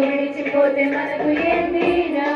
విడిచిపోతే మనకు ఏందిరా